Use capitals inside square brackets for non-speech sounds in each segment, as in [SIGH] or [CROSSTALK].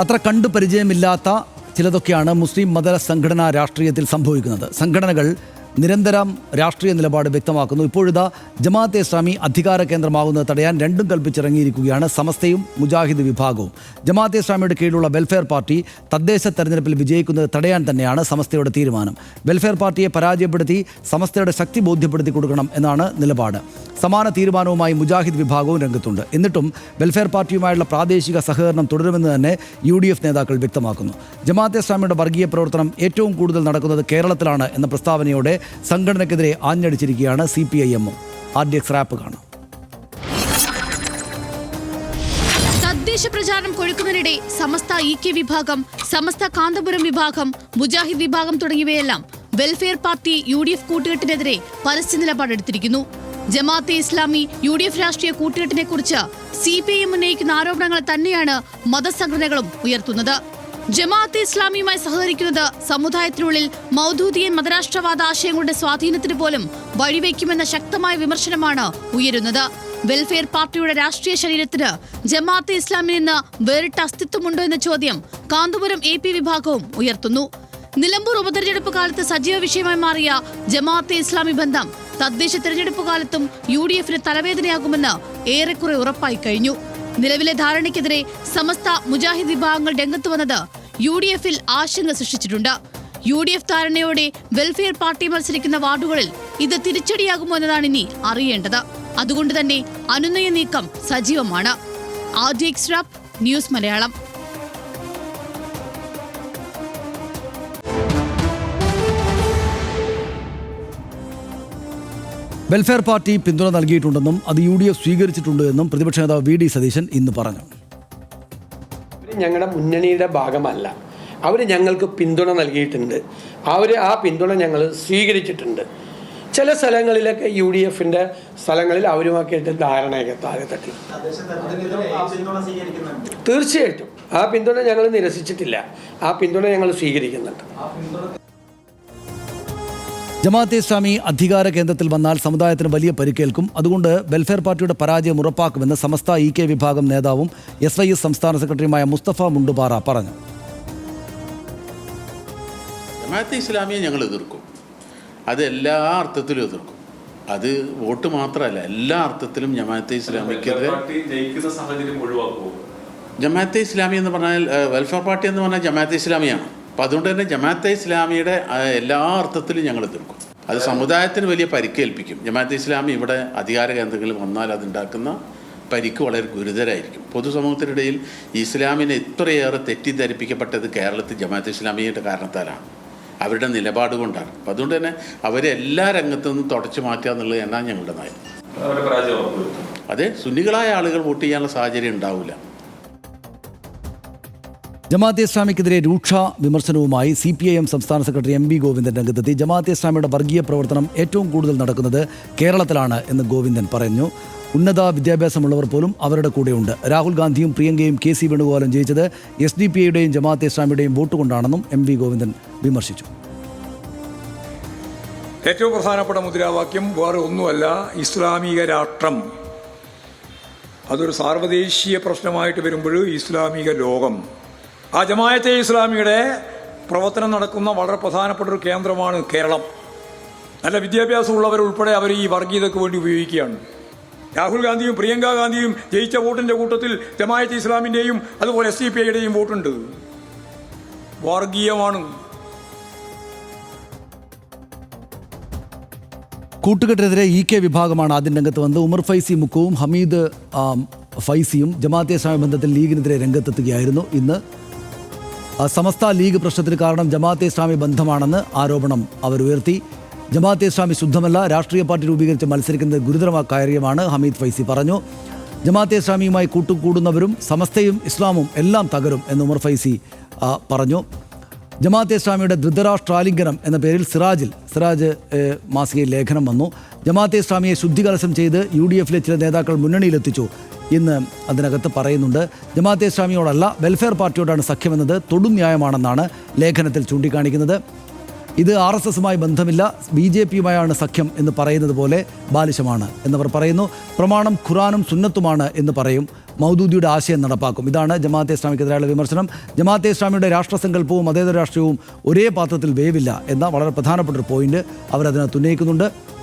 അത്ര കണ്ടു പരിചയമില്ലാത്ത ചിലതൊക്കെയാണ് മുസ്ലിം മത സംഘടനാ രാഷ്ട്രീയത്തിൽ സംഭവിക്കുന്നത്. സംഘടനകൾ നിരന്തരം രാഷ്ട്രീയ നിലപാട് വ്യക്തമാക്കുന്നു. ഇപ്പോഴിതാ ജമാഅത്തെ ഇസ്ലാമി അധികാര കേന്ദ്രമാകുന്നത് തടയാൻ രണ്ടും കൽപ്പിച്ചിറങ്ങിയിരിക്കുകയാണ് സമസ്തയും മുജാഹിദ് വിഭാഗവും. ജമാഅത്തെ ഇസ്ലാമിയുടെ കീഴിലുള്ള വെൽഫെയർ പാർട്ടി തദ്ദേശ തെരഞ്ഞെടുപ്പിൽ വിജയിക്കുന്നത് തടയാൻ തന്നെയാണ് സമസ്തയുടെ തീരുമാനം. വെൽഫെയർ പാർട്ടിയെ പരാജയപ്പെടുത്തി സമസ്തയുടെ ശക്തി ബോധ്യപ്പെടുത്തി കൊടുക്കണം എന്നാണ് നിലപാട്. സമാന തീരുമാനവുമായി മുജാഹിദ് വിഭാഗവും രംഗത്തുണ്ട്. എന്നിട്ടും വെൽഫെയർ പാർട്ടിയുമായുള്ള പ്രാദേശിക സഹകരണം തുടരുമെന്ന് തന്നെ യു ഡി എഫ് നേതാക്കൾ വ്യക്തമാക്കുന്നു. ജമാഅത്തെ ഇസ്ലാമിയുടെ വർഗീയ പ്രവർത്തനം ഏറ്റവും കൂടുതൽ നടക്കുന്നത് കേരളത്തിലാണ് എന്ന പ്രസ്താവനയോടെ സംഘടനയ്ക്കെതിരെ ആഞ്ഞടിച്ചിരിക്കുകയാണ് സി പി ഐ എമ്മും ഡി എക്സ് റാപ്പ് കാണാം. തദ്ദേശ പ്രചാരണം കൊഴുക്കുന്നതിനിടെ സമസ്ത ഇ കെ വിഭാഗം സമസ്ത കാന്തപുരം വിഭാഗം മുജാഹിദ് വിഭാഗം തുടങ്ങിയവയെല്ലാം welfare party U D F കൂട്ടുകെട്ടിനെതിരെ പരസ്യ നിലപാടെടുത്തിരിക്കുന്നു Jamaat-e Islami U D F രാഷ്ട്രീയ കൂട്ടുകെട്ടിനെ കുറിച്ച് സി പി ഐ എം ഉന്നയിക്കുന്ന ആരോപണങ്ങൾ തന്നെയാണ് മതസംഘടനകളും ഉയർത്തുന്നത്. ജമാഅത്തെ ഇസ്ലാമിയുമായി സഹകരിക്കുന്നത് സമുദായത്തിനുള്ളിൽ മൗദൂദിയൻ മതരാഷ്ട്രവാദ ആശയങ്ങളുടെ സ്വാധീനത്തിന് പോലും വഴിവെക്കുമെന്ന ശക്തമായ വിമർശനമാണ് ഉയരുന്നത്. വെൽഫെയർ പാർട്ടിയുടെ രാഷ്ട്രീയ ശരീരത്തിന് ജമാഅത്തെ ഇസ്ലാമിൽ നിന്ന് വേറിട്ട അസ്തിത്വമുണ്ടോ എന്ന ചോദ്യം കാന്തപുരം എ പി വിഭാഗവും ഉയർത്തുന്നു. നിലമ്പൂർ ഉപതെരഞ്ഞെടുപ്പ് കാലത്ത് സജീവ വിഷയമായി മാറിയ ജമാഅത്തെ ഇസ്ലാമി ബന്ധം തദ്ദേശ തെരഞ്ഞെടുപ്പ് കാലത്തും യു ഡി എഫിന് തലവേദനയാകുമെന്ന് ഏറെക്കുറെ ഉറപ്പായി കഴിഞ്ഞു. നിലവിലെ ധാരണയ്ക്കെതിരെ സമസ്ത മുജാഹിദ് വിഭാഗങ്ങൾ രംഗത്ത് വന്നത് യു ഡി എഫിൽ ആശങ്ക സൃഷ്ടിച്ചിട്ടുണ്ട്. യു ഡി എഫ് ധാരണയോടെ വെൽഫെയർ പാർട്ടി മത്സരിക്കുന്ന വാർഡുകളിൽ ഇത് തിരിച്ചടിയാകുമോ എന്നതാണ് ഇനി അറിയേണ്ടത്. അതുകൊണ്ട് തന്നെ അനുനയ നീക്കം സജീവമാണ്. ആദ്യ ന്യൂസ് മലയാളം. വെൽഫെയർ പാർട്ടി പിന്തുണ നൽകിയിട്ടുണ്ടെന്നും അത് യു ഡി എഫ് സ്വീകരിച്ചിട്ടുണ്ട് എന്നും പ്രതിപക്ഷ നേതാവ് വി ഡി സതീശൻ ഇന്ന് പറഞ്ഞു. ഞങ്ങളുടെ മുന്നണിയുടെ ഭാഗമല്ല. അവർ ഞങ്ങൾക്ക് പിന്തുണ നൽകിയിട്ടുണ്ട്. അവർ ആ പിന്തുണ ഞങ്ങൾ സ്വീകരിച്ചിട്ടുണ്ട്. ചില സ്ഥലങ്ങളിലൊക്കെ യു ഡി എഫിന്റെ സ്ഥലങ്ങളിൽ അവരുമാക്കിയിട്ട് ധാരണയൊക്കെ താഴെ തട്ടി. തീർച്ചയായിട്ടും. ആ പിന്തുണ ഞങ്ങൾ നിരസിച്ചിട്ടില്ല. ആ പിന്തുണ ഞങ്ങൾ സ്വീകരിക്കുന്നുണ്ട്. ജമാഅത്തെ ഇസ്ലാമി അധികാര കേന്ദ്രത്തിൽ വന്നാൽ സമുദായത്തിന് വലിയ പരിക്കേൽക്കും. അതുകൊണ്ട് വെൽഫെയർ പാർട്ടിയുടെ പരാജയം ഉറപ്പാക്കുമെന്ന് സമസ്ത ഇ കെ വിഭാഗം നേതാവും എസ് ഐ എസ് സംസ്ഥാന സെക്രട്ടറിയുമായ മുസ്തഫ മുണ്ടുപാറ പറഞ്ഞു. ജമാഅത്തെ ഇസ്ലാമിയെ ഞങ്ങൾ എതിർക്കും. അത് എല്ലാ അർത്ഥത്തിലും എതിർക്കും. അത് വോട്ട് മാത്രമല്ല എല്ലാ അർത്ഥത്തിലും ജമാഅത്തെ ഇസ്ലാമിക്കെതിരെ സാഹചര്യം ജമാഅത്തെ ഇസ്ലാമി എന്ന് പറഞ്ഞാൽ വെൽഫെയർ പാർട്ടി എന്ന് പറഞ്ഞാൽ ജമാഅത്തെ ഇസ്ലാമിയാണ്. അപ്പം അതുകൊണ്ട് തന്നെ ജമാഅത്തെ ഇസ്ലാമിയുടെ എല്ലാ അർത്ഥത്തിലും ഞങ്ങൾ എതിർക്കും. അത് സമുദായത്തിന് വലിയ പരിക്കേൽപ്പിക്കും. ജമാഅത്തെ ഇസ്ലാമി ഇവിടെ അധികാര കേന്ദ്രങ്ങളിൽ വന്നാൽ അതുണ്ടാക്കുന്ന പരിക്ക് വളരെ ഗുരുതരായിരിക്കും. പൊതുസമൂഹത്തിനിടയിൽ ഇസ്ലാമിനെ ഇത്രയേറെ തെറ്റിദ്ധരിപ്പിക്കപ്പെട്ടത് കേരളത്തിൽ ജമാഅത്തെ ഇസ്ലാമിയുടെ കാരണത്താലാണ്. അവരുടെ നിലപാട് കൊണ്ടാണ്. അപ്പം അതുകൊണ്ട് തന്നെ അവരെ എല്ലാ രംഗത്തു നിന്നും തുടച്ചു മാറ്റുക എന്നുള്ളത് എന്നാണ് ഞങ്ങളുടെ നയം അതെ സുന്നികളായ ആളുകൾ വോട്ട് ചെയ്യാനുള്ള സാഹചര്യം ഉണ്ടാവില്ല. ജമാഅത്തെ ഇസ്ലാമിക്കെതിരെ രൂക്ഷ വിമർശനവുമായി സി പി ഐ എം സംസ്ഥാന സെക്രട്ടറി എം വി ഗോവിന്ദൻ രംഗത്തെത്തി. ജമാഅത്തെ ഇസ്ലാമിയുടെ വർഗീയ പ്രവർത്തനം ഏറ്റവും കൂടുതൽ നടക്കുന്നത് കേരളത്തിലാണ് എന്ന് ഗോവിന്ദൻ പറഞ്ഞു. ഉന്നത വിദ്യാഭ്യാസമുള്ളവർ പോലും അവരുടെ കൂടെയുണ്ട്. രാഹുൽ ഗാന്ധിയും പ്രിയങ്കയും കെ സി വേണുഗോപാലും ജയിച്ചത് എസ് ഡി പി ഐയുടെയും ജമാഅത്തെ ഇസ്ലാമിയുടെയും വോട്ട് കൊണ്ടാണെന്നും എം വി ഗോവിന്ദൻ വിമർശിച്ചു. ഏറ്റവും പ്രധാനപ്പെട്ട മുദ്രാവാക്യം വേറെ ഒന്നുമല്ല ഇസ്ലാമിക രാഷ്ട്രം. അതൊരു സാർവദേശീയ പ്രശ്നമായിട്ട് വരുമ്പോൾ ഇസ്ലാമിക ലോകം. ആ ജമായത്തെ ഇസ്ലാമിയുടെ പ്രവർത്തനം നടക്കുന്ന വളരെ പ്രധാനപ്പെട്ട ഒരു കേന്ദ്രമാണ് കേരളം. നല്ല വിദ്യാഭ്യാസം വിദ്യാഭ്യാസമുള്ളവരുൾപ്പെടെ അവർ ഈ വർഗീയതയ്ക്ക് വേണ്ടി ഉപയോഗിക്കുകയാണ്. രാഹുൽ ഗാന്ധിയും പ്രിയങ്ക ഗാന്ധിയും ജയിച്ച വോട്ടിന്റെ കൂട്ടത്തിൽ ജമായത്ത് ഇസ്ലാമിന്റെയും അതുപോലെ എസ് ഡി പി ഐയുടെയും വോട്ടുണ്ട്. വർഗീയമാണ്. കൂട്ടുകെട്ടിനെതിരെ ഇ കെ വിഭാഗമാണ് ആദ്യം രംഗത്ത് വന്നത്. ഉമർ ഫൈസി മുക്കുവും ഹമീദ് ഫൈസിയും ജമാഅത്തെ ഇസ്ലാമി ബന്ധത്തിൽ ലീഗിനെതിരെ രംഗത്തെത്തുകയായിരുന്നു. ഇന്ന് സമസ്ത ലീഗ് പ്രശ്നത്തിന് കാരണം ജമാഅത്തെ ഇസ്ലാമി ബന്ധമാണെന്ന് ആരോപണം അവർ ഉയർത്തി. ജമാഅത്തെ ഇസ്ലാമി ശുദ്ധമല്ല രാഷ്ട്രീയ പാർട്ടി രൂപീകരിച്ച് മത്സരിക്കുന്നത് ഗുരുതരമായ കാര്യമാണ് ഹമീദ് ഫൈസി പറഞ്ഞു. ജമാഅത്തെ ഇസ്ലാമിയുമായി കൂട്ടുകൂടുന്നവരും സമസ്തയും ഇസ്ലാമും എല്ലാം തകരും എന്ന് ഉമർ ഫൈസി പറഞ്ഞു. ജമാഅത്തെ ഇസ്ലാമിയുടെ ധൃതരാഷ്ട്രാലിംഗനം എന്ന പേരിൽ സിറാജിൽ സിറാജ് മാസികയിൽ ലേഖനം വന്നു. ജമാഅത്തെ ഇസ്ലാമിയെ ശുദ്ധികലശം ചെയ്ത് യു ഡി എഫിലെ ചില നേതാക്കൾ മുന്നണിയിലെത്തിച്ചു. ഇന്ന് അതിനകത്ത് പറയുന്നുണ്ട് ജമാഅത്തെ ഇസ്ലാമിയോടല്ല വെൽഫെയർ പാർട്ടിയോടാണ് സഖ്യമെന്നത് തൊടും ന്യായമാണെന്നാണ് ലേഖനത്തിൽ ചൂണ്ടിക്കാണിക്കുന്നത്. ഇത് ആർ എസ് എസുമായി ബന്ധമില്ല ബി ജെ പിയുമായാണ് സഖ്യം എന്ന് പറയുന്നത് പോലെ ബാലിശമാണ് എന്നവർ പറയുന്നു. പ്രമാണം ഖുറാനും സുന്നത്തുമാണ് എന്ന് പറയും. മൗദൂദിയുടെ ആശയം നടപ്പാക്കും. ഇതാണ് ജമാഅത്തെ ഇസ്ലാമിക്കെതിരായുള്ള വിമർശനം. ജമാഅത്തെ ഇസ്ലാമിയുടെ രാഷ്ട്രസങ്കല്പവും മതേതര രാഷ്ട്രീയവും ഒരേ പാത്രത്തിൽ വേവില്ല എന്ന വളരെ പ്രധാനപ്പെട്ട ഒരു പോയിന്റ് അവരതിനകത്ത് ഉന്നയിക്കുന്നുണ്ട്.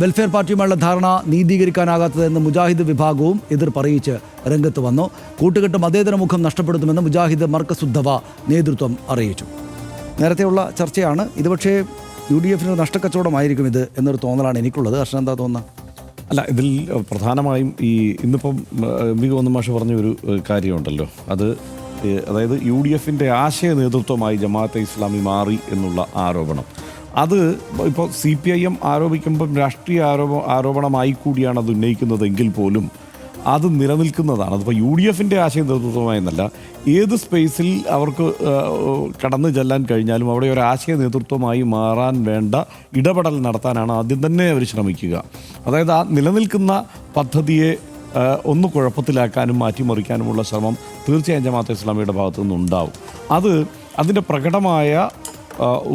വെൽഫെയർ പാർട്ടിയുമായുള്ള ധാരണ നീതീകരിക്കാനാകാത്തതെന്ന് മുജാഹിദ് വിഭാഗവും എതിർപ്പറിയിച്ച് രംഗത്ത് വന്നു. കൂട്ടുകെട്ട് മതേതര മുഖം നഷ്ടപ്പെടുത്തുമെന്ന് മുജാഹിദ് മർക്കസുദ്ധവ നേതൃത്വം അറിയിച്ചു. നേരത്തെയുള്ള ചർച്ചയാണ്. ഇത് പക്ഷേ യു ഡി എഫിന് നഷ്ടക്കച്ചവടമായിരിക്കും ഇത് എന്നൊരു തോന്നലാണ് എനിക്കുള്ളത്. ഹർഷൻ എന്താ തോന്നുന്നത് അല്ല ഇതിൽ പ്രധാനമായും ഈ ഇന്നിപ്പം ബി ഗോവിന്ദ മാഷ് പറഞ്ഞ ഒരു കാര്യമുണ്ടല്ലോ. അത് അതായത് യു ഡി എഫിന്റെ ആശയ നേതൃത്വമായി ജമാഅത്തെ ഇസ്ലാമി മാറി എന്നുള്ള ആരോപണം. അത് ഇപ്പോൾ സി പി ഐ എം ആരോപിക്കുമ്പം രാഷ്ട്രീയ ആരോപ ആരോപണമായി കൂടിയാണ് അത് ഉന്നയിക്കുന്നതെങ്കിൽ പോലും അത് നിലനിൽക്കുന്നതാണ്. അതിപ്പോൾ യു ഡി എഫിന്റെ ആശയ നേതൃത്വമായെന്നല്ല ഏത് സ്പേസിൽ അവർക്ക് കടന്നു ചെല്ലാൻ കഴിഞ്ഞാലും അവിടെ ഒരു ആശയ നേതൃത്വമായി മാറാൻ വേണ്ട ഇടപെടൽ നടത്താനാണ് ആദ്യം തന്നെ അവർ ശ്രമിക്കുക. അതായത് ആ നിലനിൽക്കുന്ന പദ്ധതിയെ ഒന്ന് കുഴപ്പത്തിലാക്കാനും മാറ്റിമറിക്കാനുമുള്ള ശ്രമം തീർച്ചയായും ജമാഅത്ത് ഇസ്ലാമിയുടെ ഭാഗത്തു നിന്നുണ്ടാവും അത് അതിന്റെ പ്രകടമായ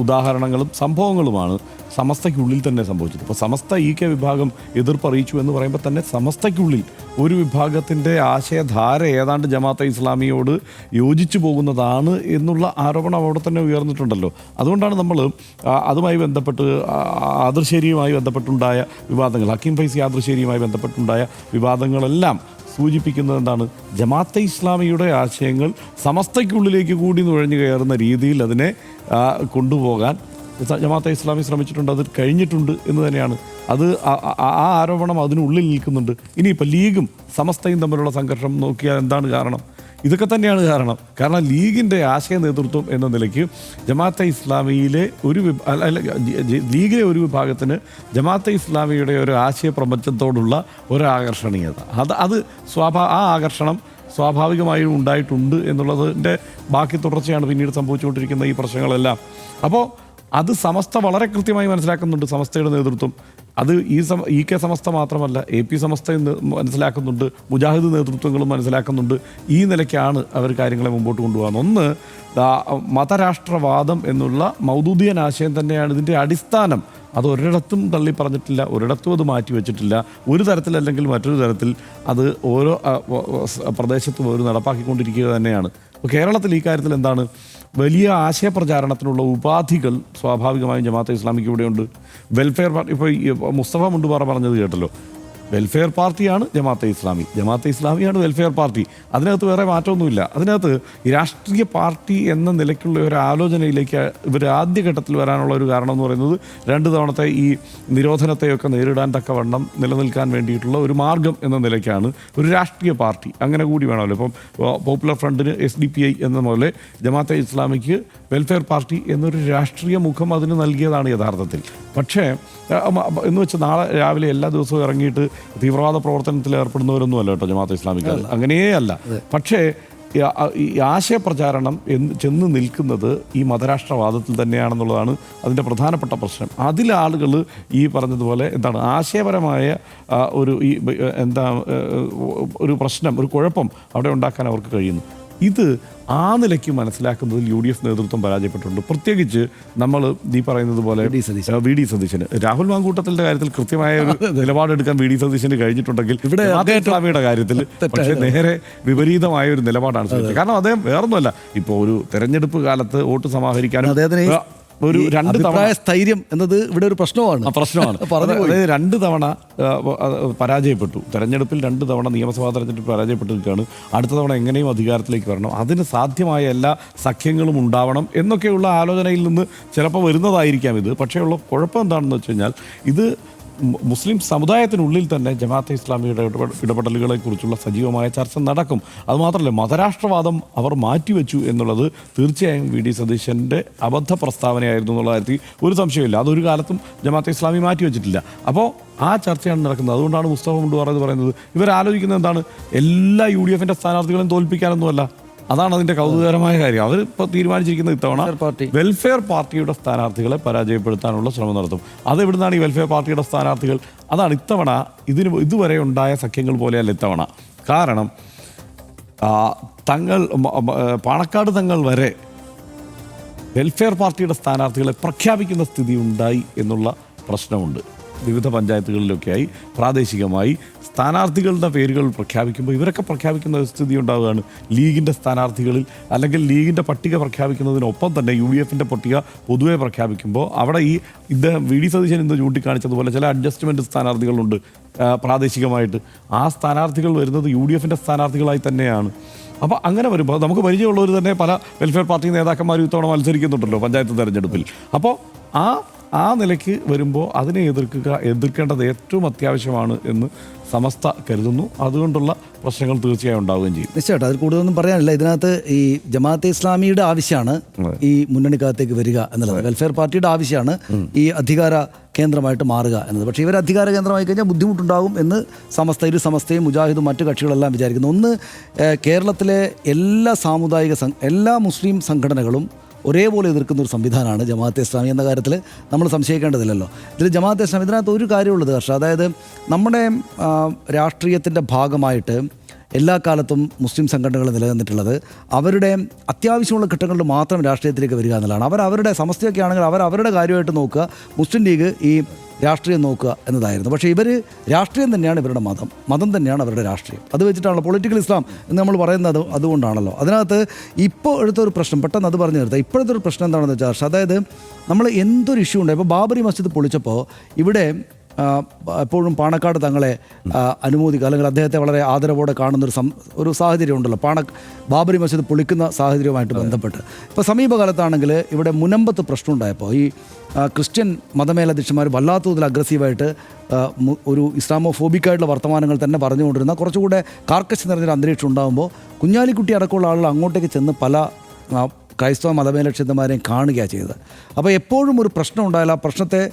ഉദാഹരണങ്ങളും സംഭവങ്ങളുമാണ് സമസ്തയ്ക്കുള്ളിൽ തന്നെ സംഭവിച്ചത്. ഇപ്പോൾ സമസ്ത ഇ കെ വിഭാഗം എതിർപ്പറിയിച്ചു എന്ന് പറയുമ്പോൾ തന്നെ സമസ്തയ്ക്കുള്ളിൽ ഒരു വിഭാഗത്തിന്റെ ആശയധാര ഏതാണ്ട് ജമാഅത്തെ ഇസ്ലാമിയോട് യോജിച്ചു പോകുന്നതാണ് എന്നുള്ള ആരോപണം അവിടെ തന്നെ ഉയർന്നിട്ടുണ്ടല്ലോ. അതുകൊണ്ടാണ് നമ്മൾ അതുമായി ബന്ധപ്പെട്ട് ആദർശേരിയുമായി ബന്ധപ്പെട്ടുണ്ടായ വിവാദങ്ങൾ ഹക്കീം ഫൈസി ആദർശേരിയുമായി ബന്ധപ്പെട്ടുണ്ടായ വിവാദങ്ങളെല്ലാം സൂചിപ്പിക്കുന്നത് എന്താണ്? ജമാഅത്തെ ഇസ്ലാമിയുടെ ആശയങ്ങൾ സമസ്തയ്ക്കുള്ളിലേക്ക് കൂടി നുഴഞ്ഞു കയറുന്ന രീതിയിൽ അതിനെ കൊണ്ടുപോകാൻ ജമാഅത്തെ ഇസ്ലാമി ശ്രമിച്ചിട്ടുണ്ട് അത് കഴിഞ്ഞിട്ടുണ്ട് എന്ന് തന്നെയാണ്. അത് ആ ആരോപണം അതിനുള്ളിൽ നിൽക്കുന്നുണ്ട്. ഇനിയിപ്പോൾ ലീഗും സമസ്തയും തമ്മിലുള്ള സംഘർഷം നോക്കിയാൽ എന്താണ് കാരണം? ഇതൊക്കെ തന്നെയാണ് കാരണം. കാരണം ലീഗിന്റെ ആശയ നേതൃത്വം എന്ന നിലയ്ക്ക് ജമാഅത്തെ ഇസ്ലാമിയിലെ ഒരു ലീഗിലെ ഒരു വിഭാഗത്തിന് ജമാഅത്തെ ഇസ്ലാമിയുടെ ഒരു ആശയ പ്രപഞ്ചത്തോടുള്ള ഒരു ആകർഷണീയത. അത് അത് സ്വാഭാ ആ ആകർഷണം സ്വാഭാവികമായും ഉണ്ടായിട്ടുണ്ട് എന്നുള്ളതിന്റെ ബാക്കി തുടർച്ചയാണ് പിന്നീട് സംഭവിച്ചുകൊണ്ടിരിക്കുന്ന ഈ പ്രശ്നങ്ങളെല്ലാം. അപ്പോൾ അത് സമസ്ത വളരെ കൃത്യമായി മനസ്സിലാക്കുന്നുണ്ട് സമസ്തയുടെ നേതൃത്വം. അത് ഈ സമ ഇ കെ സമസ്ത മാത്രമല്ല എ പി സമസ്ത ഇന്ന് മനസ്സിലാക്കുന്നുണ്ട് മുജാഹിദ് നേതൃത്വങ്ങളും മനസ്സിലാക്കുന്നുണ്ട്. ഈ നിലയ്ക്കാണ് അവർ കാര്യങ്ങളെ മുമ്പോട്ട് കൊണ്ടുപോകുന്നത് ഒന്ന് മതരാഷ്ട്രവാദം എന്നുള്ള മൗദൂദിയൻ ആശയം തന്നെയാണ് ഇതിന്റെ അടിസ്ഥാനം. അത് ഒരിടത്തും തള്ളി പറഞ്ഞിട്ടില്ല ഒരിടത്തും അത് മാറ്റി വെച്ചിട്ടില്ല. ഒരു തരത്തിലല്ലെങ്കിൽ മറ്റൊരു തരത്തിൽ അത് ഓരോ പ്രദേശത്തും അവർ നടപ്പാക്കിക്കൊണ്ടിരിക്കുക തന്നെയാണ്. കേരളത്തിൽ ഈ കാര്യത്തിൽ എന്താണ്? വലിയ ആശയപ്രചാരണത്തിനുള്ള ഉപാധികൾ സ്വാഭാവികമായും ജമാഅത്തെ ഇസ്ലാമിക്ക് ഇവിടെയുണ്ട്. വെൽഫെയർ പാർട്ടി ഇപ്പോൾ മുസ്തഫ മുണ്ടുപാറ പറഞ്ഞത് കേട്ടല്ലോ. വെൽഫെയർ പാർട്ടിയാണ് ജമാഅത്തെ ഇസ്ലാമി. ജമാഅത്തെ ഇസ്ലാമിയാണ് വെൽഫെയർ പാർട്ടി അതിനകത്ത് വേറെ മാറ്റമൊന്നുമില്ല. അതിനകത്ത് രാഷ്ട്രീയ പാർട്ടി എന്ന നിലയ്ക്കുള്ള ഒരു ആലോചനയിലേക്ക് ഇവർ ആദ്യഘട്ടത്തിൽ വരാനുള്ള ഒരു കാരണം എന്ന് പറയുന്നത് രണ്ട് തവണത്തെ ഈ നിരോധനത്തെയൊക്കെ നേരിടാൻ തക്കവണ്ണം നിലനിൽക്കാൻ വേണ്ടിയിട്ടുള്ള ഒരു മാർഗം എന്ന നിലയ്ക്കാണ് ഒരു രാഷ്ട്രീയ പാർട്ടി. അങ്ങനെ കൂടി വേണമല്ലോ. ഇപ്പം പോപ്പുലർ ഫ്രണ്ടിന് എസ് ഡി പി ഐ എന്ന പോലെ ജമാഅത്തെ ഇസ്ലാമിക്ക് വെൽഫെയർ പാർട്ടി എന്നൊരു രാഷ്ട്രീയ മുഖം അതിന് നൽകിയതാണ് യഥാർത്ഥത്തിൽ. പക്ഷേ എന്ന് വെച്ചാൽ നാളെ രാവിലെ എല്ലാ ദിവസവും ഇറങ്ങിയിട്ട് തീവ്രവാദ പ്രവർത്തനത്തിൽ ഏർപ്പെടുന്നവരൊന്നും അല്ല കേട്ടോ ജമാഅത്ത് ഇസ്ലാമിക് അങ്ങനെയേ അല്ല പക്ഷേ ഈ ആശയപ്രചാരണം എന്ന് ചെന്ന് നിൽക്കുന്നത് ഈ മതരാഷ്ട്രവാദത്തിൽ തന്നെയാണെന്നുള്ളതാണ് അതിന്റെ പ്രധാനപ്പെട്ട പ്രശ്നം. അതിൽ ആളുകൾ ഈ പറഞ്ഞതുപോലെ എന്താണ് ആശയപരമായ ഒരു ഈ എന്താ ഒരു പ്രശ്നം ഒരു കുഴപ്പം അവിടെ ഉണ്ടാക്കാൻ അവർക്ക് കഴിയുന്നു. ഇത് ആ നിലയ്ക്ക് മനസ്സിലാക്കുന്നതിൽ യു ഡി എഫ് നേതൃത്വം പരാജയപ്പെട്ടിട്ടുണ്ട്. പ്രത്യേകിച്ച് നമ്മൾ നീ പറയുന്നത് പോലെ വി ഡി സതീശന്. രാഹുൽ മാങ്കൂട്ടത്തിന്റെ കാര്യത്തിൽ കൃത്യമായ ഒരു നിലപാടെടുക്കാൻ വി ഡി സതീശന് കഴിഞ്ഞിട്ടുണ്ടെങ്കിൽ ഇവിടെ അദ്ദേഹം കാര്യത്തിൽ പക്ഷേ നേരെ വിപരീതമായ ഒരു നിലപാടാണ് കാരണം അദ്ദേഹം വേറൊന്നുമല്ല ഇപ്പോൾ ഒരു തെരഞ്ഞെടുപ്പ് കാലത്ത് വോട്ട് സമാഹരിക്കാനും ഒരു രണ്ട് തവണ. സ്ഥൈര്യം എന്നത് ഇവിടെ ഒരു പ്രശ്നമാണ്. പ്രശ്നമാണ്. [LAUGHS] അതായത് രണ്ട് തവണ പരാജയപ്പെട്ടു. തെരഞ്ഞെടുപ്പിൽ രണ്ട് തവണ നിയമസഭാ തെരഞ്ഞെടുപ്പ് പരാജയപ്പെട്ടു നിൽക്കുകയാണ് അടുത്ത തവണ എങ്ങനെയും അധികാരത്തിലേക്ക് വരണം. അതിന് സാധ്യമായ എല്ലാ സഖ്യങ്ങളും ഉണ്ടാവണം എന്നൊക്കെയുള്ള ആലോചനയിൽ നിന്ന് ചിലപ്പോൾ വരുന്നതായിരിക്കാം ഇത്. പക്ഷേ ഉള്ള കുഴപ്പം എന്താണെന്ന് വെച്ച് കഴിഞ്ഞാൽ ഇത് മുസ്ലിം സമുദായത്തിനുള്ളിൽ തന്നെ ജമാഅത്തെ ഇസ്ലാമിയുടെ ഇടപെട- ഇടപെടലുകളെ കുറിച്ചുള്ള സജീവമായ ചർച്ച നടക്കും. അതുമാത്രമല്ല മതരാഷ്ട്രവാദം അവർ മാറ്റിവെച്ചു എന്നുള്ളത് തീർച്ചയായും വി ഡി സതീശന്റെ അബദ്ധ പ്രസ്താവനയായിരുന്നു എന്നുള്ള കാര്യത്തിൽ ഒരു സംശയമില്ല അതൊരു കാലത്തും ജമാഅത്തെ ഇസ്ലാമി മാറ്റിവെച്ചിട്ടില്ല. അപ്പോൾ ആ ചർച്ചയാണ് നടക്കുന്നത്. അതുകൊണ്ടാണ് മുസ്തഫ മുണ്ടു പറയുന്നത് പറയുന്നത്. ഇവർ ആലോചിക്കുന്നത് എന്താണ്? എല്ലാ യു ഡി എഫിന്റെ സ്ഥാനാർത്ഥികളെയും തോൽപ്പിക്കാനൊന്നുമല്ല. അതാണ് അതിന്റെ കൗതുകകരമായ കാര്യം. അവർ ഇപ്പോൾ തീരുമാനിച്ചിരിക്കുന്ന ഇത്തവണ വെൽഫെയർ പാർട്ടി. വെൽഫെയർ പാർട്ടിയുടെ സ്ഥാനാർത്ഥികളെ പരാജയപ്പെടുത്താനുള്ള ശ്രമം നടത്തും. അത് എവിടുന്നാണ് ഈ വെൽഫെയർ പാർട്ടിയുടെ സ്ഥാനാർത്ഥികൾ? അതാണ് ഇത്തവണ ഇതിന് ഇതുവരെ ഉണ്ടായ സഖ്യങ്ങൾ പോലെയല്ല ഇത്തവണ. കാരണം തങ്ങൾ പാണക്കാട് തങ്ങൾ വരെ വെൽഫെയർ പാർട്ടിയുടെ സ്ഥാനാർത്ഥികളെ പ്രഖ്യാപിക്കുന്ന സ്ഥിതി ഉണ്ടായി എന്നുള്ള പ്രശ്നമുണ്ട്. വിവിധ പഞ്ചായത്തുകളിലൊക്കെയായി പ്രാദേശികമായി സ്ഥാനാർത്ഥികളുടെ പേരുകൾ പ്രഖ്യാപിക്കുമ്പോൾ ഇവരൊക്കെ പ്രഖ്യാപിക്കുന്ന സ്ഥിതി ഉണ്ടാവുകയാണ്. ലീഗിന്റെ സ്ഥാനാർത്ഥികളിൽ അല്ലെങ്കിൽ ലീഗിന്റെ പട്ടിക പ്രഖ്യാപിക്കുന്നതിനൊപ്പം തന്നെ യു ഡി എഫിന്റെ പട്ടിക പൊതുവെ പ്രഖ്യാപിക്കുമ്പോൾ അവിടെ ഈ ഇദ്ദേഹം വി ഡി സതീശൻ ഇന്ന് ചൂണ്ടിക്കാണിച്ചതുപോലെ ചില അഡ്ജസ്റ്റ്മെന്റ് സ്ഥാനാർത്ഥികളുണ്ട്. പ്രാദേശികമായിട്ട്. ആ സ്ഥാനാർത്ഥികൾ വരുന്നത് യു ഡി എഫിന്റെ സ്ഥാനാർത്ഥികളായി തന്നെയാണ്. അപ്പോൾ അങ്ങനെ വരുമ്പോൾ നമുക്ക് പരിചയമുള്ളവർ തന്നെ പല വെൽഫെയർ പാർട്ടി നേതാക്കന്മാരും ഇത്തവണ മത്സരിക്കുന്നുണ്ടല്ലോ പഞ്ചായത്ത് തെരഞ്ഞെടുപ്പിൽ. അപ്പോൾ ആ ആ നിലയ്ക്ക് വരുമ്പോൾ അതിനെ എതിർക്കുക എതിർക്കേണ്ടത് ഏറ്റവും അത്യാവശ്യമാണ് എന്ന് സമസ്ത കരുതുന്നു. അതുകൊണ്ടുള്ള പ്രശ്നങ്ങൾ തീർച്ചയായും ഉണ്ടാവുകയും ചെയ്യും. നിശ്ചയമായിട്ടും. അതിൽ കൂടുതലൊന്നും പറയാനില്ല. ഇതിനകത്ത് ഈ ജമാഅത്തെ ഇസ്ലാമിയുടെ ആവശ്യമാണ് ഈ മുന്നണിക്കകത്തേക്ക് വരിക എന്നുള്ളത്. വെൽഫെയർ പാർട്ടിയുടെ ആവശ്യമാണ് ഈ അധികാര കേന്ദ്രമായിട്ട് മാറുക എന്നത് പക്ഷേ ഇവർ അധികാര കേന്ദ്രമായി കഴിഞ്ഞാൽ ബുദ്ധിമുട്ടുണ്ടാകും എന്ന് സമസ്ത ഇരു സമസ്തയും മുജാഹിദും മറ്റു കക്ഷികളെല്ലാം വിചാരിക്കുന്നു. ഒന്ന് കേരളത്തിലെ എല്ലാ സാമുദായിക എല്ലാ മുസ്ലിം സംഘടനകളും ഒരേപോലെ എതിർക്കുന്ന ഒരു സംവിധാനമാണ് ജമാഅത്തെ ഇസ്ലാമി എന്ന കാര്യത്തിൽ നമ്മൾ സംശയിക്കേണ്ടതില്ലല്ലോ. ഇതിൽ ജമാഅത്തെ ഇസ്ലാമി ഇതിനകത്ത് ഒരു കാര്യമുള്ളത് പക്ഷേ അതായത് നമ്മുടെ രാഷ്ട്രീയത്തിന്റെ ഭാഗമായിട്ട് എല്ലാ കാലത്തും മുസ്ലിം സംഘടനകൾ നിലനിന്നിട്ടുള്ളത് അവരുടെ അത്യാവശ്യമുള്ള ഘട്ടങ്ങളിൽ മാത്രം രാഷ്ട്രീയത്തിലേക്ക് വരിക എന്നുള്ളതാണ്. അവർ അവരുടെ സമസ്തയൊക്കെ ആണെങ്കിൽ അവർ അവരുടെ കാര്യമായിട്ട് നോക്കുക. മുസ്ലിം ലീഗ് ഈ രാഷ്ട്രീയം നോക്കുക എന്നതായിരുന്നു. പക്ഷേ ഇവർ രാഷ്ട്രീയം തന്നെയാണ് ഇവരുടെ മതം. മതം തന്നെയാണ് അവരുടെ രാഷ്ട്രീയം. അത് വെച്ചിട്ടാണല്ലോ പൊളിറ്റിക്കൽ ഇസ്ലാം എന്ന് നമ്മൾ പറയുന്നത് അത് അതുകൊണ്ടാണല്ലോ. അതിനകത്ത് ഇപ്പോൾ എടുത്തൊരു പ്രശ്നം പെട്ടെന്ന് അത് പറഞ്ഞു നിർത്താം ഇപ്പോഴത്തെ ഒരു പ്രശ്നം എന്താണെന്ന് വെച്ചാൽ അതായത് നമ്മൾ എന്തൊരു ഇഷ്യൂ ഉണ്ടായി ഇപ്പോൾ ബാബറി മസ്ജിദ് പൊളിച്ചപ്പോൾ ഇവിടെ എപ്പോഴും പാണക്കാട് തങ്ങളെ അനുമോദിക്കുക. അല്ലെങ്കിൽ അദ്ദേഹത്തെ വളരെ ആദരവോടെ കാണുന്ന ഒരു സം ഒരു സാഹചര്യം ഉണ്ടല്ലോ. പാണ ബാബരി മസ്ജിദ് പൊളിക്കുന്ന സാഹചര്യവുമായിട്ട് ബന്ധപ്പെട്ട്. ഇപ്പോൾ സമീപകാലത്താണെങ്കിൽ ഇവിടെ മുനമ്പത്ത് പ്രശ്നം ഉണ്ടായപ്പോൾ ഈ ക്രിസ്ത്യൻ മതമേലധ്യക്ഷന്മാർ വല്ലാത്ത തോതിൽ അഗ്രസീവായിട്ട് ഒരു ഇസ്ലാമോ ഒരു ഇസ്ലാമോഫോബിക്കായിട്ടുള്ള വർത്തമാനങ്ങൾ തന്നെ പറഞ്ഞുകൊണ്ടിരുന്ന കുറച്ചുകൂടെ കാർക്കശ് നിറഞ്ഞൊരു അന്തരീക്ഷം ഉണ്ടാകുമ്പോൾ കുഞ്ഞാലിക്കുട്ടി അടക്കമുള്ള ആളുകൾ അങ്ങോട്ടേക്ക് ചെന്ന് പല ക്രൈസ്തവ മതമേലക്ഷിതന്മാരെയും കാണുകയാണ് ചെയ്തത്. അപ്പോൾ എപ്പോഴും ഒരു പ്രശ്നം ഉണ്ടായാൽ ആ പ്രശ്നത്തെ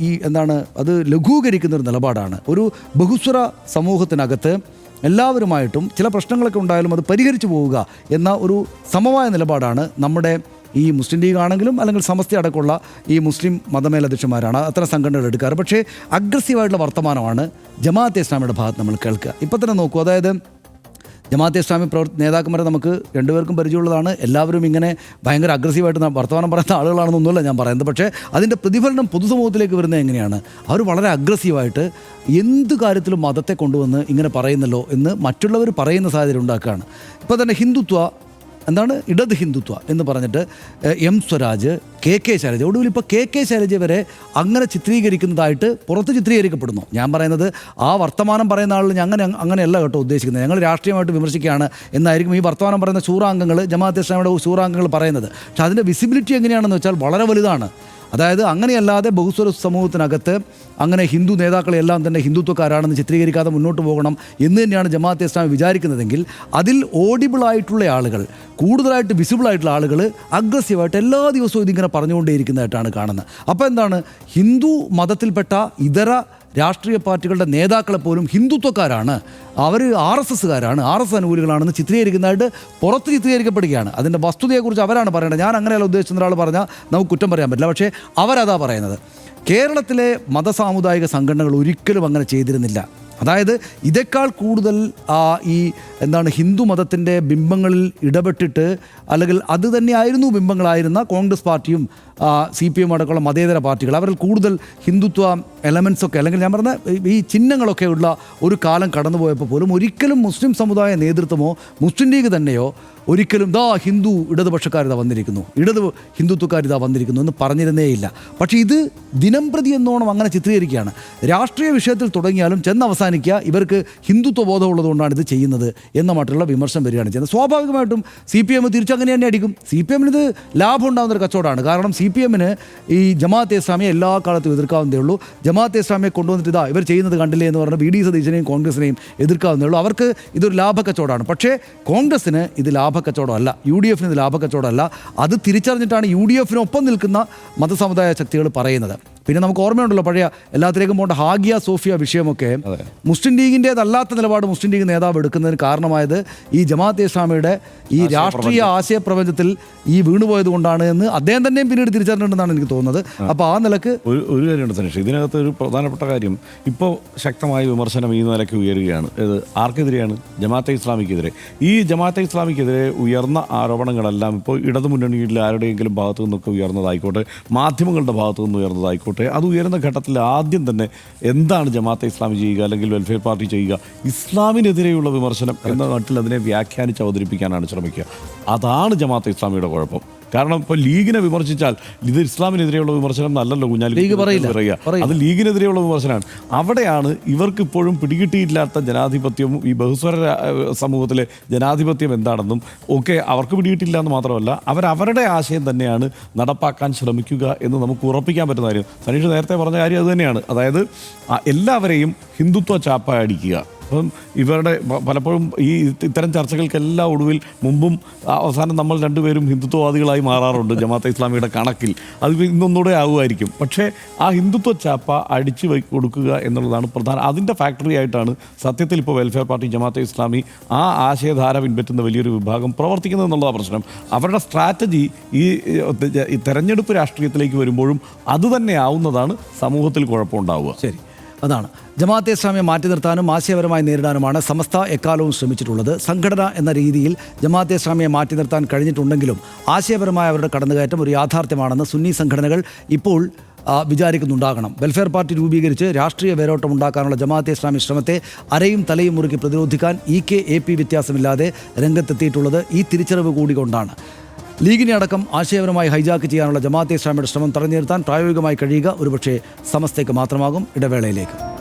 ഈ- എന്താണ് അത് ലഘൂകരിക്കുന്ന ഒരു നിലപാടാണ്. ഒരു ബഹുസ്വര സമൂഹത്തിനകത്ത് എല്ലാവരുമായിട്ടും ചില പ്രശ്നങ്ങളൊക്കെ ഉണ്ടായാലും അത് പരിഹരിച്ചു പോവുക എന്ന ഒരു സമമായ നിലപാടാണ് നമ്മുടെ ഈ മുസ്ലിം ലീഗ് ആണെങ്കിലും അല്ലെങ്കിൽ സമസ്ത അടക്കമുള്ള ഈ മുസ്ലിം മതമേലധ്യക്ഷന്മാരാണ് അത്തരം സംഘടനകൾ എടുക്കാറ്. പക്ഷേ അഗ്രസീവായിട്ടുള്ള വർത്തമാനമാണ് ജമാഅത്തെ ഇസ്ലാമിയുടെ ഭാഗത്ത് നമ്മൾ കേൾക്കുക. ഇപ്പം തന്നെ നോക്കൂ അതായത് ജമാഅത്തെ ഇസ്ലാമി പ്രവർത്തി നേതാക്കന്മാരെ നമുക്ക് രണ്ടുപേർക്കും പരിചയമുള്ളതാണ്. എല്ലാവരും ഇങ്ങനെ ഭയങ്കര അഗ്രസീവായിട്ട് വർത്തമാനം പറയുന്ന ആളുകളാണെന്നൊന്നുമല്ല ഞാൻ പറയുന്നത്. പക്ഷേ അതിന്റെ പ്രതിഫലനം പൊതുസമൂഹത്തിലേക്ക് വരുന്നത് എങ്ങനെയാണ്? അവർ വളരെ അഗ്രസീവായിട്ട് എന്ത് കാര്യത്തിലും മതത്തെ കൊണ്ടുവന്ന് ഇങ്ങനെ പറയുന്നല്ലോ എന്ന് മറ്റുള്ളവർ പറയുന്ന സാഹചര്യം ഉണ്ടാക്കുകയാണ്. ഇപ്പോൾ തന്നെ ഹിന്ദുത്വ എന്താണ്? ഇടത് ഹിന്ദുത്വ എന്ന് പറഞ്ഞിട്ട് M Swaraj K K Shailaja. ഒടുവിൽ ഇപ്പോൾ കെ കെ ശൈലജ വരെ അങ്ങനെ ചിത്രീകരിക്കുന്നതായിട്ട് പുറത്ത് ചിത്രീകരിക്കപ്പെടുന്നു. ഞാൻ പറയുന്നത് ആ വർത്തമാനം പറയുന്ന ആളിൽ ഞാൻ അങ്ങനെ അങ്ങനെയല്ല കേട്ടോ ഉദ്ദേശിക്കുന്നത്. ഞങ്ങൾ രാഷ്ട്രീയമായിട്ട് വിമർശിക്കുകയാണ് എന്നായിരിക്കും ഈ വർത്തമാനം പറയുന്ന ശൂറാംഗങ്ങൾ ജമാഅത്ത് ഇസ്ലാമിയുടെ ശൂറാംഗങ്ങൾ പറയുന്നത്. പക്ഷെ അതിന്റെ വിസിബിലിറ്റി എങ്ങനെയാണെന്ന് വെച്ചാൽ വളരെ വലുതാണ്. അതായത് അങ്ങനെയല്ലാതെ ബഹുസ്വര സമൂഹത്തിനകത്ത് അങ്ങനെ ഹിന്ദു നേതാക്കളെല്ലാം തന്നെ ഹിന്ദുത്വക്കാരാണെന്ന് ചിത്രീകരിക്കാതെ മുന്നോട്ട് പോകണം എന്ന് തന്നെയാണ് ജമാഅത്തെ ഇസ്ലാമി വിചാരിക്കുന്നതെങ്കിൽ അതിൽ ഓഡിബിളായിട്ടുള്ള ആളുകൾ കൂടുതലായിട്ട് വിസിബിളായിട്ടുള്ള ആളുകൾ അഗ്രസീവായിട്ട് എല്ലാ ദിവസവും ഇതിങ്ങനെ പറഞ്ഞുകൊണ്ടേയിരിക്കുന്നതായിട്ടാണ് കാണുന്നത്. അപ്പോൾ എന്താണ്? ഹിന്ദു മതത്തിൽപ്പെട്ട ഇതര രാഷ്ട്രീയ പാർട്ടികളുടെ നേതാക്കളെ പോലും ഹിന്ദുത്വക്കാരാണ്. അവർ ആർ എസ് എസ്സുകാരാണ്. ആർ എസ് അനുകൂലികളാണെന്ന് ചിത്രീകരിക്കുന്നതായിട്ട് പുറത്ത് ചിത്രീകരിക്കപ്പെടുകയാണ്. അതിന്റെ വസ്തുതയെക്കുറിച്ച് അവരാണ് പറയുന്നത് ഞാൻ അങ്ങനെയല്ല ഉദ്ദേശിച്ച ഒരാൾ പറഞ്ഞാൽ നമുക്ക് കുറ്റം പറയാൻ പറ്റില്ല. പക്ഷേ അവരതാ പറയുന്നത്. കേരളത്തിലെ മതസാമുദായിക സംഘടനകൾ ഒരിക്കലും അങ്ങനെ ചെയ്തിരുന്നില്ല. അതായത് ഇതേക്കാൾ കൂടുതൽ ഈ എന്താണ് ഹിന്ദു മതത്തിന്റെ ബിംബങ്ങളിൽ ഇടപെട്ടിട്ട് അല്ലെങ്കിൽ അത് തന്നെയായിരുന്നു ബിംബങ്ങളായിരുന്ന കോൺഗ്രസ് പാർട്ടിയും സി പി എം അടക്കമുള്ള മതേതര പാർട്ടികൾ. അവരിൽ കൂടുതൽ ഹിന്ദുത്വ എലമെൻസൊക്കെ അല്ലെങ്കിൽ ഞാൻ പറഞ്ഞ ഈ ചിഹ്നങ്ങളൊക്കെ ഉള്ള ഒരു കാലം കടന്നുപോയപ്പോൾ പോലും ഒരിക്കലും മുസ്ലിം സമുദായ നേതൃത്വമോ മുസ്ലിം ലീഗ് തന്നെയോ ഒരിക്കലും ദാ ഹിന്ദു ഇടതുപക്ഷക്കാരിതാ വന്നിരിക്കുന്നു. ഇടതു ഹിന്ദുത്വക്കാരിതാ വന്നിരിക്കുന്നു എന്ന് പറഞ്ഞിരുന്നേയില്ല പക്ഷേ ഇത് ദിനം പ്രതി എന്നോണം അങ്ങനെ ചിത്രീകരിക്കുകയാണ്. രാഷ്ട്രീയ വിഷയത്തിൽ തുടങ്ങിയാലും ചെന്ന് അവസാനിക്കുക ഇവർക്ക് ഹിന്ദുത്വ ബോധമുള്ളതുകൊണ്ടാണ് ഇത് ചെയ്യുന്നത് എന്ന മറ്റുള്ള വിമർശനം വരികയാണ് ചെയ്യുന്നത്. സ്വാഭാവികമായിട്ടും സി പി എം തിരിച്ചു അങ്ങനെ തന്നെ അടിക്കും സി പി എമ്മിന് ഇത് ലാഭം ഉണ്ടാകുന്നൊരു കച്ചവടമാണ്. കാരണം സി പി എമ്മിന് ഈ ജമാഅത്തെ ഇസ്ലാമിയെ എല്ലാ കാലത്തും എതിർക്കാവുന്നതേ ഉള്ളൂ. ജമാഅത്തെ ഇസ്ലാമിയെ കൊണ്ടുവന്നിട്ട് ഇതാ ഇവർ ചെയ്യുന്നത് കണ്ടില്ലേ എന്ന് പറഞ്ഞ് ബി ഡി സതീശനെയും കോൺഗ്രസിനെയും എതിർക്കാവുന്നതേ ഉള്ളൂ. അവർക്ക് ഇതൊരു ലാഭക്കച്ചവടമാണ് പക്ഷേ കോൺഗ്രസിന് ഇത് ലാഭക്കച്ചവടമല്ല യു ഡി എഫിന് ഇത് ലാഭക്കച്ചവടമല്ല. അത് തിരിച്ചറിഞ്ഞിട്ടാണ് യു ഡി എഫിനൊപ്പം നിൽക്കുന്ന മതസമുദായ ശക്തികൾ പറയുന്നത്. പിന്നെ നമുക്ക് ഓർമ്മയുണ്ടല്ലോ പഴയ എല്ലാത്തിലേക്കും പോകേണ്ട ഹാഗിയ സോഫിയ വിഷയമൊക്കെ. മുസ്ലിം ലീഗിന്റേതല്ലാത്ത നിലപാട് മുസ്ലിം ലീഗ് നേതാവ് എടുക്കുന്നതിന് കാരണമായത് ഈ ജമാഅത്തെ ഇസ്ലാമിയുടെ ഈ രാഷ്ട്രീയ ആശയപ്രപഞ്ചത്തിൽ ഈ വീണുപോയത് കൊണ്ടാണ് എന്ന് അദ്ദേഹം തന്നെയും പിന്നീട് തിരിച്ചറിഞ്ഞിട്ടുണ്ടെന്നാണ് എനിക്ക് തോന്നുന്നത്. അപ്പോൾ ആ നിലയ്ക്ക് ഒരു ഒരു കാര്യമുണ്ട് സനീഷ്. ഇതിനകത്ത് ഒരു പ്രധാനപ്പെട്ട കാര്യം ഇപ്പോൾ ശക്തമായ വിമർശനം ഈ നിലയ്ക്ക് ഉയരുകയാണ്. ഇത് ആർക്കെതിരെയാണ്? ജമാഅത്തെ ഇസ്ലാമിക്കെതിരെ. ഈ ജമാഅത്തെ ഇസ്ലാമിക്കെതിരെ ഉയർന്ന ആരോപണങ്ങളെല്ലാം ഇപ്പോൾ ഇടതുമുന്നണിയിൽ ആരുടെയെങ്കിലും ഭാഗത്തു നിന്നൊക്കെ ഉയർന്നതായിക്കോട്ടെ മാധ്യമങ്ങളുടെ ഭാഗത്തു നിന്ന് ഉയർന്നതായിക്കോട്ടെ ആയിക്കോട്ടെ. അത് ഉയരുന്ന ഘട്ടത്തിൽ ആദ്യം തന്നെ എന്താണ് ജമാഅത്തെ ഇസ്ലാമി ചെയ്യുക അല്ലെങ്കിൽ വെൽഫെയർ പാർട്ടി ചെയ്യുക? ഇസ്ലാമിനെതിരെയുള്ള വിമർശനം എന്ന നാട്ടിൽ അതിനെ വ്യാഖ്യാനിച്ച് അവതരിപ്പിക്കാനാണ് ശ്രമിക്കുക. അതാണ് ജമാഅത്തെ ഇസ്ലാമിയുടെ കുഴപ്പം. കാരണം ഇപ്പോൾ ലീഗിനെ വിമർശിച്ചാൽ ഇത് ഇസ്ലാമിനെതിരെയുള്ള വിമർശനം നല്ലല്ലോ കുഞ്ഞാലി. പറയുക. അത് ലീഗിനെതിരെയുള്ള വിമർശനമാണ്. അവിടെയാണ് ഇവർക്ക് ഇപ്പോഴും പിടികിട്ടിയില്ലാത്ത ജനാധിപത്യവും ഈ ബഹുസ്വര സമൂഹത്തിലെ ജനാധിപത്യം എന്താണെന്നും ഒക്കെ അവർക്ക് പിടികിട്ടില്ല എന്ന് മാത്രമല്ല അവരവരുടെ ആശയം തന്നെയാണ് നടപ്പാക്കാൻ ശ്രമിക്കുക എന്ന് നമുക്ക് ഉറപ്പിക്കാൻ പറ്റുന്ന കാര്യം. സനീഷ് നേരത്തെ പറഞ്ഞ കാര്യം അത് തന്നെയാണ്. അതായത് എല്ലാവരെയും ഹിന്ദുത്വ ചാപ്പ അടിക്കുക അപ്പം ഇവരുടെ പലപ്പോഴും ഈ ഇത്തരം ചർച്ചകൾക്കെല്ലാം ഒടുവിൽ മുമ്പും അവസാനം നമ്മൾ രണ്ടുപേരും ഹിന്ദുത്വവാദികളായി മാറാറുണ്ട് ജമാഅത്തെ ഇസ്ലാമിയുടെ കണക്കിൽ. അത് ഇന്നൊന്നുകൂടെ ആവുമായിരിക്കും. പക്ഷേ ആ ഹിന്ദുത്വ ചാപ്പ അടിച്ചു കൊടുക്കുക എന്നുള്ളതാണ് പ്രധാന. അതിന്റെ ഫാക്ടറി ആയിട്ടാണ് സത്യത്തിൽ ഇപ്പോൾ വെൽഫെയർ പാർട്ടി ജമാഅത്തെ ഇസ്ലാമി ആ ആശയധാര പിൻപറ്റുന്ന വലിയൊരു വിഭാഗം പ്രവർത്തിക്കുന്നത് എന്നുള്ളതാണ് പ്രശ്നം. അവരുടെ സ്ട്രാറ്റജി ഈ തെരഞ്ഞെടുപ്പ് രാഷ്ട്രീയത്തിലേക്ക് വരുമ്പോഴും അതുതന്നെ ആവുന്നതാണ് സമൂഹത്തിൽ കുഴപ്പമുണ്ടാവുക. ശരി. അതാണ്. ജമാഅത്തെ ഇസ്ലാമിയെ മാറ്റി നിർത്താനും ആശയപരമായി നേരിടാനുമാണ് സമസ്ത എക്കാലവും ശ്രമിച്ചിട്ടുള്ളത്. സംഘടന എന്ന രീതിയിൽ ജമാഅത്തെ ഇസ്ലാമിയെ മാറ്റി നിർത്താൻ കഴിഞ്ഞിട്ടുണ്ടെങ്കിലും ആശയപരമായ അവരുടെ കടന്നുകയറ്റം ഒരു യാഥാർത്ഥ്യമാണെന്ന് സുന്നി സംഘടനകൾ ഇപ്പോൾ വിചാരിക്കുന്നുണ്ടാകണം. വെൽഫെയർ പാർട്ടി രൂപീകരിച്ച് രാഷ്ട്രീയ വേരോട്ടം ഉണ്ടാക്കാനുള്ള ജമാഅത്തെ ഇസ്ലാമി ശ്രമത്തെ അരയും തലയും മുറുക്കി പ്രതിരോധിക്കാൻ ഇ കെ എ പി വ്യത്യാസമില്ലാതെ രംഗത്തെത്തിയിട്ടുള്ളത് ഈ തിരിച്ചറിവ് കൂടി കൊണ്ടാണ് ലീഗിനെ അടക്കം ആശയപരമായി ഹൈജാക്ക് ചെയ്യാനുള്ള ജമാഅത്തെ ഇസ്ലാമിയുടെ ശ്രമം തടഞ്ഞു നിർത്താൻ പ്രായോഗികമായി കഴിയുക ഒരുപക്ഷെ സമസ്തയ്ക്ക് മാത്രമാകും ഇടവേളയിലേക്ക്.